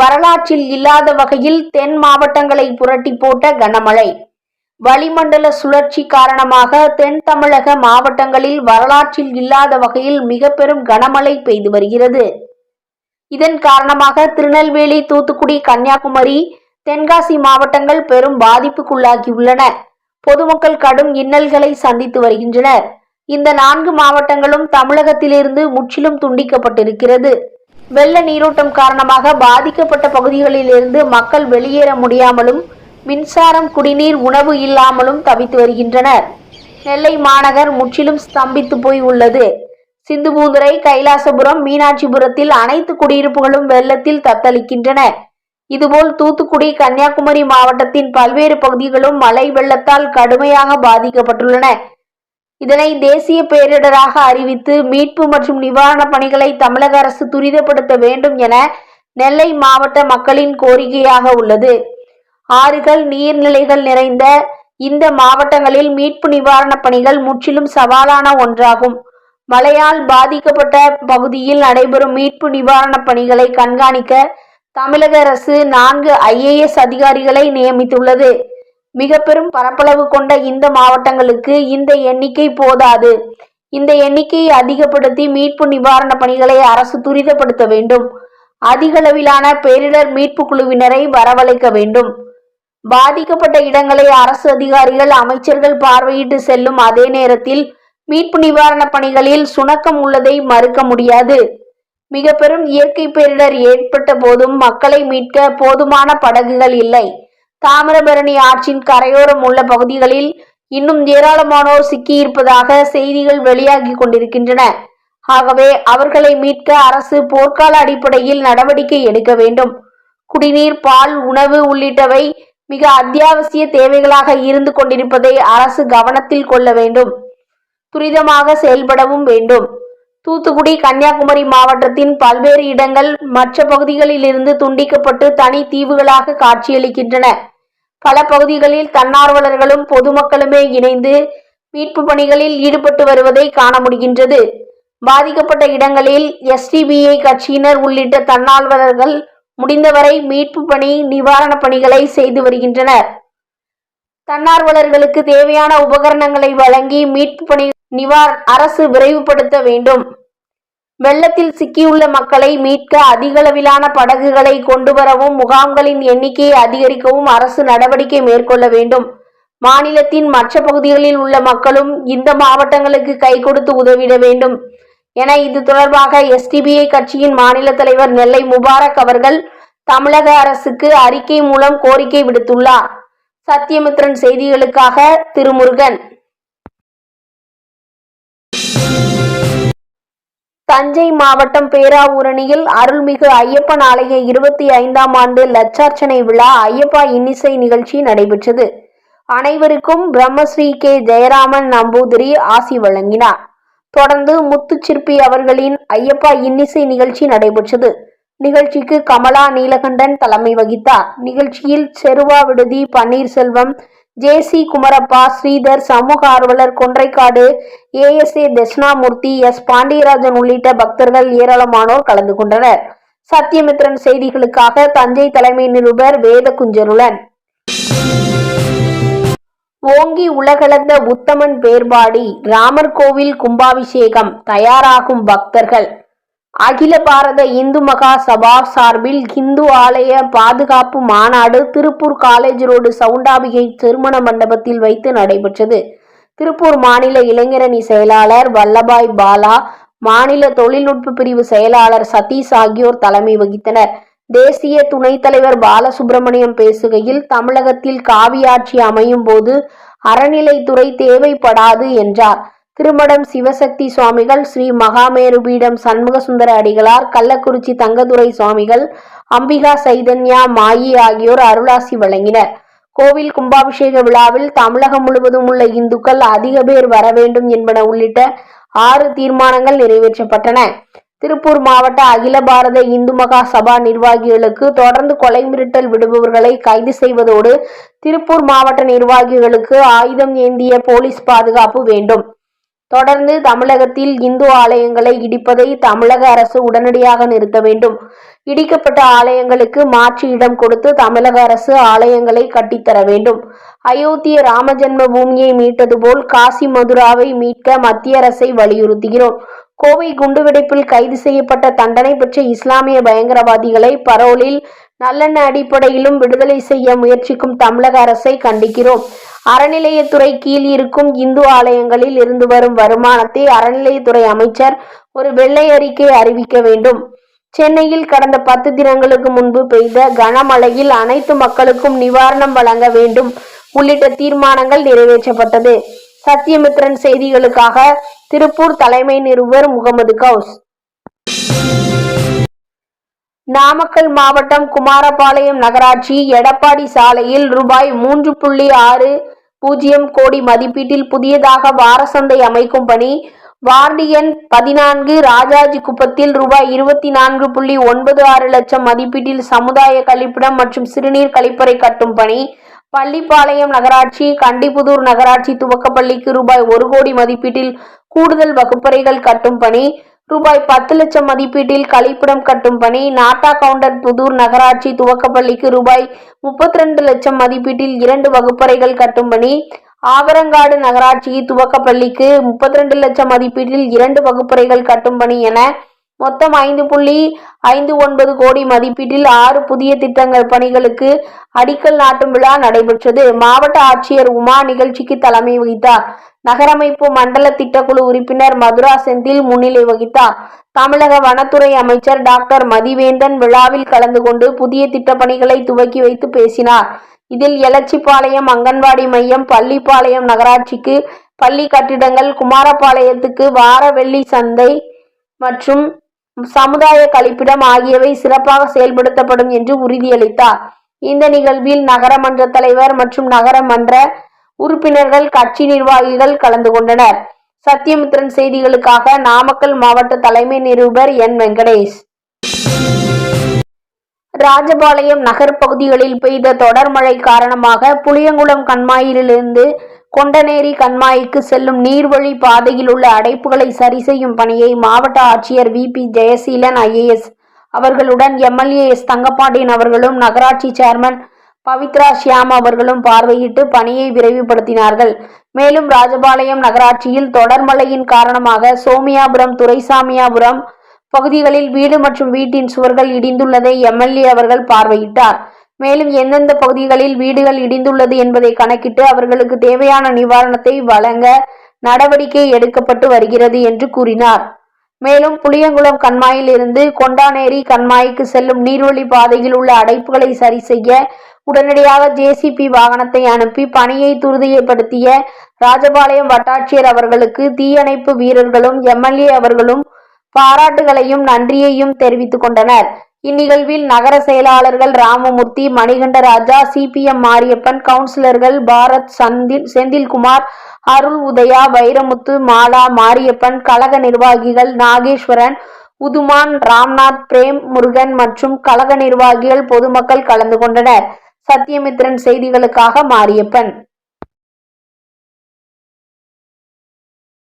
வரலாற்றில் இல்லாத வகையில் தென் மாவட்டங்களை புரட்டி போட்ட கனமழை. வளிமண்டல சுழற்சி காரணமாக தென் தமிழக மாவட்டங்களில் வரலாற்றில் இல்லாத வகையில் மிக பெரும் கனமழை பெய்து வருகிறது. இதன் காரணமாக திருநெல்வேலி தூத்துக்குடி கன்னியாகுமரி தென்காசி மாவட்டங்கள் பெரும் பாதிப்புக்குள்ளாகியுள்ளன. பொதுமக்கள் கடும் இன்னல்களை சந்தித்து வருகின்றனர். இந்த நான்கு மாவட்டங்களும் தமிழகத்திலிருந்து முற்றிலும் துண்டிக்கப்பட்டிருக்கிறது. வெள்ள நீரோட்டம் காரணமாக பாதிக்கப்பட்ட பகுதிகளிலிருந்து மக்கள் வெளியேற முடியாமலும் மின்சாரம் குடிநீர் உணவு இல்லாமலும் தவித்து வருகின்றனர். நெல்லை மாநகர் முற்றிலும் ஸ்தம்பித்து போய் உள்ளது. சிந்துபூந்துரை கைலாசபுரம் மீனாட்சிபுரத்தில் அனைத்து குடியிருப்புகளும் வெள்ளத்தில் தத்தளிக்கின்றன. இதுபோல் தூத்துக்குடி கன்னியாகுமரி மாவட்டத்தின் பல்வேறு பகுதிகளும் மழை வெள்ளத்தால் கடுமையாக பாதிக்கப்பட்டுள்ளன. இதனை தேசிய பேரிடராக அறிவித்து மீட்பு மற்றும் நிவாரணப் பணிகளை தமிழக அரசு துரிதப்படுத்த வேண்டும் என நெல்லை மாவட்ட மக்களின் கோரிக்கையாக உள்ளது. ஆறுகள் நீர்நிலைகள் நிறைந்த இந்த மாவட்டங்களில் மீட்பு நிவாரணப் பணிகள் முற்றிலும் சவாலான ஒன்றாகும். மழையால் பாதிக்கப்பட்ட பகுதியில் நடைபெறும் மீட்பு நிவாரணப் பணிகளை கண்காணிக்க தமிழக அரசு நான்கு ஐஏஎஸ் அதிகாரிகளை நியமித்துள்ளது. மிக பெரும் பரப்பளவு கொண்ட இந்த மாவட்டங்களுக்கு இந்த எண்ணிக்கை போதாது. இந்த எண்ணிக்கையை அதிகப்படுத்தி மீட்பு நிவாரணப் பணிகளை அரசு துரிதப்படுத்த வேண்டும். அதிகளவிலான பேரிடர் மீட்பு குழுவினரை வரவழைக்க வேண்டும். பாதிக்கப்பட்ட இடங்களை அரசு அதிகாரிகள் அமைச்சர்கள் பார்வையிட்டு செல்லும் அதே நேரத்தில் மீட்பு நிவாரணப் பணிகளில் சுணக்கம் உள்ளதை மறுக்க முடியாது. மிக பெரும் இயற்கை பேரிடர் ஏற்பட்ட போதும் மக்களை மீட்க போதுமான படகுகள் இல்லை. தாமிரபரணி ஆற்றின் கரையோரம் உள்ள பகுதிகளில் இன்னும் ஏராளமானோர் சிக்கியிருப்பதாக செய்திகள் வெளியாகி கொண்டிருக்கின்றன. ஆகவே அவர்களை மீட்க அரசு போர்க்கால அடிப்படையில் நடவடிக்கை எடுக்க வேண்டும். குடிநீர் பால் உணவு உள்ளிட்டவை மிக அத்தியாவசிய தேவைகளாக இருந்து கொண்டிருப்பதை அரசு கவனத்தில் கொள்ள வேண்டும். துரிதமாக செயல்படவும் வேண்டும். தூத்துக்குடி கன்னியாகுமரி மாவட்டத்தின் பல்வேறு இடங்கள் மற்ற பகுதிகளில் இருந்து துண்டிக்கப்பட்டு தனி தீவுகளாக காட்சியளிக்கின்றன. பல பகுதிகளில் தன்னார்வலர்களும் பொதுமக்களுமே இணைந்து மீட்பு பணிகளில் ஈடுபட்டு வருவதை காண முடிகின்றது. பாதிக்கப்பட்ட இடங்களில் எஸ்டிபிஐ கட்சியினர் உள்ளிட்ட தன்னார்வலர்கள் முடிந்தவரை மீட்பு பணி நிவாரணப் பணிகளை செய்து வருகின்றனர். தன்னார்வலர்களுக்கு தேவையான உபகரணங்களை வழங்கி மீட்பு பணி நிவார் அரசு விரைவுபடுத்த வேண்டும். வெள்ளத்தில் சிக்கியுள்ள மக்களை மீட்க அதிகளவிலான படகுகளை கொண்டு வரவும் முகாம்களின் எண்ணிக்கையை அதிகரிக்கவும் அரசு நடவடிக்கை மேற்கொள்ள வேண்டும். மாநிலத்தின் மற்ற பகுதிகளில் உள்ள மக்களும் இந்த மாவட்டங்களுக்கு கை கொடுத்து உதவிட வேண்டும். என இது தொடர்பாக எஸ்டிபிஐ கட்சியின் மாநில தலைவர் நெல்லை முபாரக் அவர்கள் தமிழக அரசுக்கு அறிக்கை மூலம் கோரிக்கை விடுத்துள்ளார். சத்தியமித்ரன் செய்திகளுக்காக திருமுருகன். தஞ்சை மாவட்டம் பேராவூரணியில் அருள்மிகு ஐயப்பன் ஆலய இருபத்தி ஐந்தாம் ஆண்டு லட்சார்ச்சனை விழா ஐயப்பா இன்னிசை நிகழ்ச்சி நடைபெற்றது. அனைவருக்கும் பிரம்மஸ்ரீ கே. ஜெயராமன் நம்பூதிரி ஆசி வழங்கினார். தொடர்ந்து முத்துச்சிற்பி அவர்களின் ஐயப்பா இன்னிசை நிகழ்ச்சி நடைபெற்றது. நிகழ்ச்சிக்கு கமலா நீலகண்டன் தலைமை வகித்தார். நிகழ்ச்சியில் செருவா விடுதி பன்னீர்செல்வம் ஜே சி குமரப்பா ஸ்ரீதர் சமூக ஆர்வலர் கொன்றைக்காடு ஏஎஸ்ஏ தட்சிணாமூர்த்தி எஸ். பாண்டியராஜன் உள்ளிட்ட பக்தர்கள் ஏராளமானோர் கலந்து கொண்டனர். சத்தியமித்ரன் செய்திகளுக்காக தஞ்சை தலைமை நிருபர் வேதகுஞ்சருளன். ஓங்கி உலகளந்த உத்தமன் பேர்பாடி ராமர் கோவில் கும்பாபிஷேகம் தயாராகும் பக்தர்கள். அகில பாரத இந்து மகா சபா சார்பில் இந்து ஆலய பாதுகாப்பு மாநாடு திருப்பூர் காலேஜ் ரோடு சவுண்டாபிகை திருமண மண்டபத்தில் வைத்து நடைபெற்றது. திருப்பூர் மாநில இளைஞரணி செயலாளர் வல்லபாய் பாலா மாநில தொழில்நுட்ப பிரிவு செயலாளர் சதீஷ் ஆகியோர் தலைமை வகித்தனர். தேசிய துணைத் தலைவர் பாலசுப்பிரமணியம் பேசுகையில் தமிழகத்தில் காவியாட்சி அமையும் போது அறநிலைத்துறை தேவைப்படாது என்றார். திருமடம் சிவசக்தி சுவாமிகள் ஸ்ரீ மகாமேருபீடம் சண்முக சுந்தர அடிகளார் கள்ளக்குறிச்சி தங்கதுரை சுவாமிகள் அம்பிகா சைதன்யா மாயி ஆகியோர் அருளாசி வழங்கினர். கோவில் கும்பாபிஷேக விழாவில் தமிழகம் முழுவதும் உள்ள இந்துக்கள் அதிக பேர் வர வேண்டும் என்பன உள்ளிட்ட ஆறு தீர்மானங்கள் நிறைவேற்றப்பட்டன. திருப்பூர் மாவட்ட அகில பாரத இந்து மகா சபா நிர்வாகிகளுக்கு தொடர்ந்து கொலை மிரட்டல் விடுபவர்களை கைது செய்வதோடு திருப்பூர் மாவட்ட நிர்வாகிகளுக்கு ஆயுதம் ஏந்திய போலீஸ் பாதுகாப்பு வேண்டும். தொடர்ந்து தமிழகத்தில் இந்து ஆலயங்களை இடிப்பதை தமிழக அரசு உடனடியாக நிறுத்த வேண்டும். இடிக்கப்பட்ட ஆலயங்களுக்கு மாற்று இடம் கொடுத்து தமிழக அரசு ஆலயங்களை கட்டித்தர வேண்டும். அயோத்திய ராமஜென்ம பூமியை மீட்டது போல் காசி மதுராவை மீட்க மத்திய அரசை வலியுறுத்துகிறோம். கோவை குண்டுவெடிப்பில் கைது செய்யப்பட்ட தண்டனை பெற்ற இஸ்லாமிய பயங்கரவாதிகளை பரோலில் நல்லெண்ண அடிப்படையிலும் விடுதலை செய்ய முயற்சிக்கும் தமிழக அரசை கண்டிக்கிறோம். அறநிலையத்துறை கீழ் இருக்கும் இந்து ஆலயங்களில் இருந்து வரும் வருமானத்தை அறநிலையத்துறை அமைச்சர் ஒரு வெள்ளை அறிக்கை அறிவிக்க வேண்டும். சென்னையில் கடந்த பத்து தினங்களுக்கு முன்பு பெய்த கனமழையில் அனைத்து மக்களுக்கும் நிவாரணம் வழங்க வேண்டும் உள்ளிட்ட தீர்மானங்கள் நிறைவேற்றப்பட்டது. சத்தியமித்ரன் செய்திகளுக்காக திருப்பூர் தலைமை நிருபர் முகமது கவுஸ். நாமக்கல் மாவட்டம் குமாரபாளையம் நகராட்சி எடப்பாடி சாலையில் ரூபாய் மூன்று புள்ளி ஆறு பூஜ்ஜியம் கோடி மதிப்பீட்டில் புதியதாக வாரசந்தை அமைக்கும் பணி. வார்டு எண் பதினான்கு ராஜாஜி குப்பத்தில் ரூபாய் இருபத்தி நான்கு புள்ளி ஒன்பது ஆறு லட்சம் மதிப்பீட்டில் சமுதாய கழிப்பிடம் மற்றும் சிறுநீர் கழிப்பறை கட்டும் பணி. பள்ளிப்பாளையம் நகராட்சி கண்டிபுதூர் நகராட்சி துவக்கப்பள்ளிக்கு ரூபாய் ஒரு கோடி மதிப்பீட்டில் கூடுதல் வகுப்பறைகள் கட்டும் பணி. ரூபாய் பத்து லட்சம் மதிப்பீட்டில் கழிப்பிடம் கட்டும் பணி நாட்டா கவுண்டர் புதூர் நகராட்சி துவக்கப்பள்ளிக்கு ரூபாய் முப்பத்தி ரெண்டு லட்சம் மதிப்பீட்டில் இரண்டு வகுப்பறைகள் கட்டும் பணி. ஆவரங்காடு நகராட்சி துவக்கப்பள்ளிக்கு முப்பத்தி ரெண்டு லட்சம் மதிப்பீட்டில் இரண்டு வகுப்பறைகள் கட்டும் பணி என மொத்தம் ஐந்து புள்ளி ஐந்து ஒன்பது கோடி மதிப்பீட்டில் ஆறு புதிய திட்டங்கள் பணிகளுக்கு அடிக்கல் நாட்டும் விழா நடைபெற்றது. மாவட்ட ஆட்சியர் உமா நிகழ்ச்சிக்கு தலைமை வகித்தார். நகரமைப்பு மண்டல திட்டக்குழு உறுப்பினர் மதுரா செந்தில் முன்னிலை வகித்தார். தமிழக வனத்துறை அமைச்சர் டாக்டர் மதிவேந்தன் விழாவில் கலந்து கொண்டு புதிய திட்டப்பணிகளை துவக்கி வைத்து பேசினார். இதில் எலச்சிபாளையம் அங்கன்வாடி மையம் பள்ளிப்பாளையம் நகராட்சிக்கு பள்ளி கட்டிடங்கள் குமாரபாளையத்துக்கு வார வெள்ளி சந்தை மற்றும் சமுதாய கழிப்பிடம் ஆகியவை சிறப்பாக செயல்படுத்தப்படும் என்று உறுதியளித்தார். இந்த நிகழ்வில் நகரமன்ற தலைவர் மற்றும் நகரமன்ற உறுப்பினர்கள் கட்சி நிர்வாகிகள் கலந்து கொண்டனர். சத்தியமித்ரன் செய்திகளுக்காக நாமக்கல் மாவட்ட தலைமை நிருபர் என். வெங்கடேஷ். ராஜபாளையம் நகர் பகுதிகளில் பெய்த தொடர் மழை காரணமாக புளியங்குளம் கண்மாயிலிருந்து கொண்டநேரி கண்மாய்க்கு செல்லும் நீர்வழி பாதையில் உள்ள அடைப்புகளை சரி செய்யும் பணியை மாவட்ட ஆட்சியர் வி. பி. ஜெயசீலன் ஐஏஎஸ் அவர்களுடன் எம்எல்ஏ எஸ். தங்கப்பாண்டியன் அவர்களும் நகராட்சி சேர்மன் பவித்ரா ஷியாம் அவர்களும் பார்வையிட்டு பணியை விரைவுபடுத்தினார்கள். மேலும் ராஜபாளையம் நகராட்சியில் தொடர் மழையின் காரணமாக சோமியாபுரம் துரைசாமியாபுரம் பகுதிகளில் வீடு மற்றும் வீட்டின் சுவர்கள் இடிந்துள்ளதை எம்எல்ஏ அவர்கள் பார்வையிட்டார். மேலும் எந்தெந்த பகுதிகளில் வீடுகள் இடிந்துள்ளது என்பதை கணக்கிட்டு அவர்களுக்கு தேவையான நிவாரணத்தை வழங்க நடவடிக்கை எடுக்கப்பட்டு வருகிறது என்று கூறினார். மேலும் புளியங்குளம் கண்மாயில் இருந்து கொண்டானேரி கண்மாய்க்கு செல்லும் நீர்வழி பாதையில் உள்ள அடைப்புகளை சரி செய்ய உடனடியாக ஜேசிபி வாகனத்தை அனுப்பி பணியை துரிதப்படுத்திய ராஜபாளையம் வட்டாட்சியர் அவர்களுக்கு தீயணைப்பு வீரர்களும் எம்எல்ஏ அவர்களும் பாராட்டுகளையும் நன்றியையும் தெரிவித்துக் கொண்டனர். இந்நிகழ்வில் நகர செயலாளர்கள் ராமமூர்த்தி மணிகண்டராஜா சிபிஎம் மாரியப்பன் கவுன்சிலர்கள் பாரத் சந்தில் செந்தில்குமார் அருள் உதயா வைரமுத்து மாலா மாரியப்பன் கழக நிர்வாகிகள் நாகேஸ்வரன் உதுமான் ராம்நாத் பிரேம் முருகன் மற்றும் கழக நிர்வாகிகள் பொதுமக்கள் கலந்து கொண்டனர். சத்தியமித்ரன் செய்திகளுக்காக மாரியப்பன்.